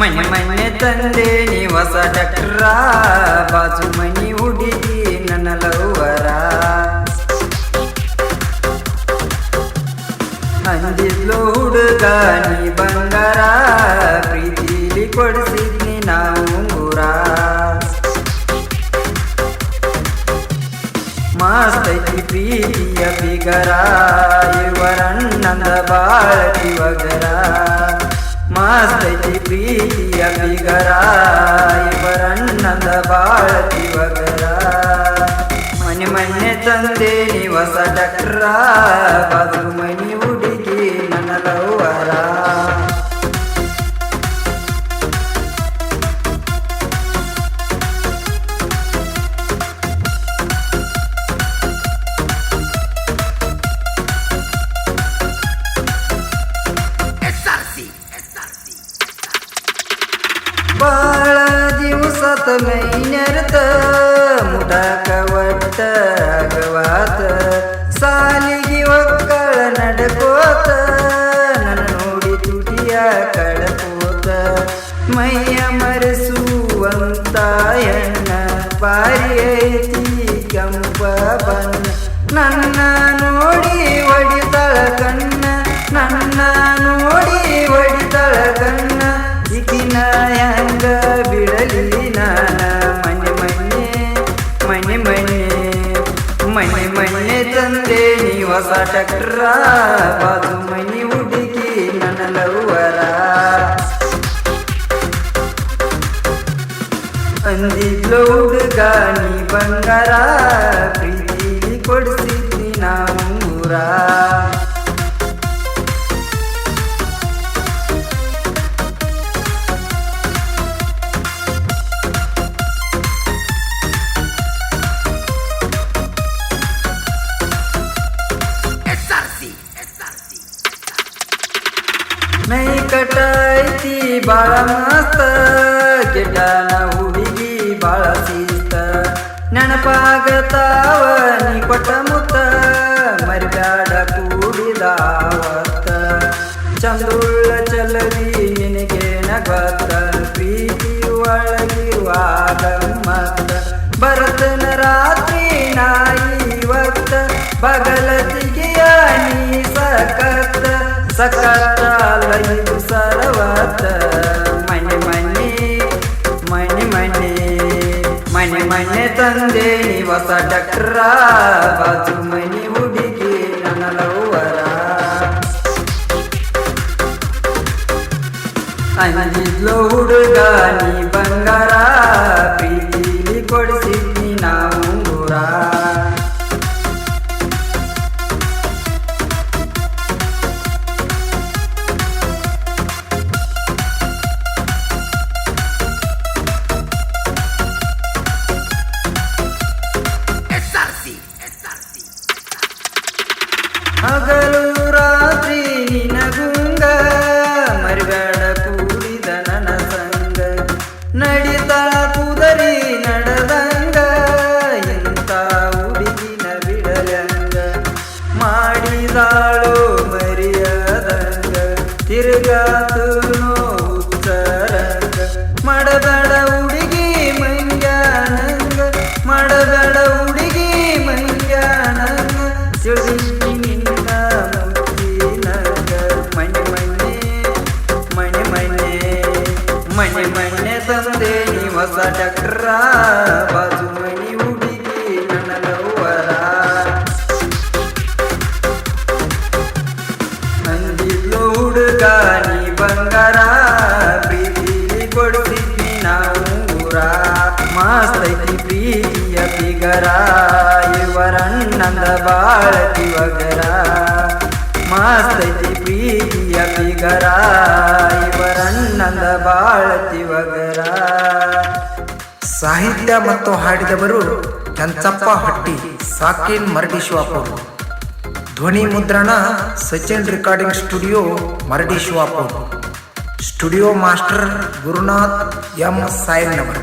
ಮನೆ ಮನೆ ತಂದೆ, ನೀ ಹೊಸ ಡಕ್ಟ್ರ ಬಾಜು ಮನಿ ಹುಡುಗಿ, ನನ್ನ ಲವರ ಅಂದಿದ್ಲು ಹುಡುಗ, ನೀ ಬಂಗಾರ. ಪ್ರೀತಿಲಿ ಕೊಡಿಸಿದ್ನಿ ನಾವು ಉಂಗುರ. ಮಾಸ್ತೈತಿ ಪ್ರೀತಿಯ ಬಿಗರ ಇವರಣ್ಣಂದ ಬಾಳ ವಗರ ಮಸ್ತೈತಿ ಪ್ರೀತಿಯ ಬಿಗರ ಇವರನ್ನದ ಬಾಳತಿ ಬಗರ ಮನೆ ಮನೆ ತಂದೆ ನೀ ಹೊಸ ಡಕ್ರ ಬದುಕು ಮನಿ ಮೈನರ್ತ ಮುಟಾಕ ಒಟ್ಟ ಅಗವಾತ. ಸಾಲಿಗೆ ಒಕ್ಕಳ ನಡಕೋತ ನನ್ನ ನೋಡಿ ತುಟಿಯ ಕಡಕೋತ ಮೈಯ ಮರೆಸುವಂತ ಎಣ್ಣ ಬಾರಿ ಐತಿ ಕೆಂಪ ನನ್ನ ನೋಡಿ ಒಡಿತಳ ಕಣ್ಣ. ಮನೆ ಮಣ್ಣೆ ತಂದೆ, ನೀ ಹೊಸ ಟಕ್ರ ಬಾಜು ಮನಿ ಹುಡುಗಿ, ನನ್ನ ಲವ್ವರ. ಅಂದಿದ್ಲು ಹುಡುಗ, ನೀ ಬಂಗಾರ. ಪ್ರೀತಿ ಕೊಡಿಸಿದ್ದಿ ನಾವು ಬಾಳ ಮಸ್ತ ಗಿಡ್ಡನ ಹುಡುಗಿ ಬಾಳ ಸೀತ ನೆನಪಾಗತಾವ, ನೀ ಕೊಟ್ಟ ಮುತ್ತ, ಮರಿಬ್ಯಾಡ ಕೂಡಿದಾವತ್ತ. ಚಂದುಳ್ಳ ಚಲವಿ ನಿನಗೆ ನಗತ್ತ, ಪ್ರೀತಿ ಒಳಗಿರುವಾಗ ಮತ್ತ. ಭರತನ ರಾತ್ರಿ ನಾಯಿವತ್ತ ಬಗಲತಿಗೆಯ ನೀ ಸಕತ್ತ. ಸಕತ್ತ ಇದು ಸರವತ್ತ. ತಂದೆ ನೀ ಹೊಸ ಡಕ್ರ ಬಾಜು ಮನಿ ಹುಡುಗಿ ನನ್ನ ಲವ್ವರ ಅಂದಿದ್ಲು ಹುಡುಗ ನೀ ಹಗಲು ರಾತ್ರಿ ನಿನಗುಂಗ, ಮರಿಬೇಡ ಕೂಡಿದ ನನ್ನ ಸಂಗ. ನಡಿತ ಕುದರಿ ನಡೆದಂಗ, ಇಂಥ ಹುಡುಗಿನ ಬಿಡಲಂಗ. ಮಾಡಿದಾಳು ಮರಿಯದಂಗ ತಿರುಗಾತು ಮನೆ ಮನೆ ತಂದೆ ನೀ ಹೊಸ ಬಾಜು ಮನಿ ಹುಡುಗಿ, ನನ್ನ ಲವ್ವರ ಹುಡುಗ, ನೀ ಬಂಗಾರ ಪ್ರೀತಿ ಕೊಡುತ್ತಿದ್ದಿ ನಾವು ಊರ ಮಸ್ತೈತಿ ಪ್ರೀತಿಯ ಬಿಗರ ಇವರಣ್ಣಂದ ಬಾಳತಿ ವಗರ ಮಾಸ್ತೈತಿ ಪ್ರೀತಿಯ ಬಿಗರ ಇವರಣ್ಣಂದ ಬಾಳತಿ ವಗರ. ಸಾಹಿತ್ಯ ಮತ್ತು ಹಾಡಿದವರು ಕೆಂಚಪ್ಪ ಹಟ್ಟಿ, ಸಾಕಿನ್ ಮರಡಿ ಶಿವಾಪುರ್ ಧ್ವನಿ ಮುದ್ರಣ Sachin recording studio Maradi Shivapur studio master Gurunath M Sainavar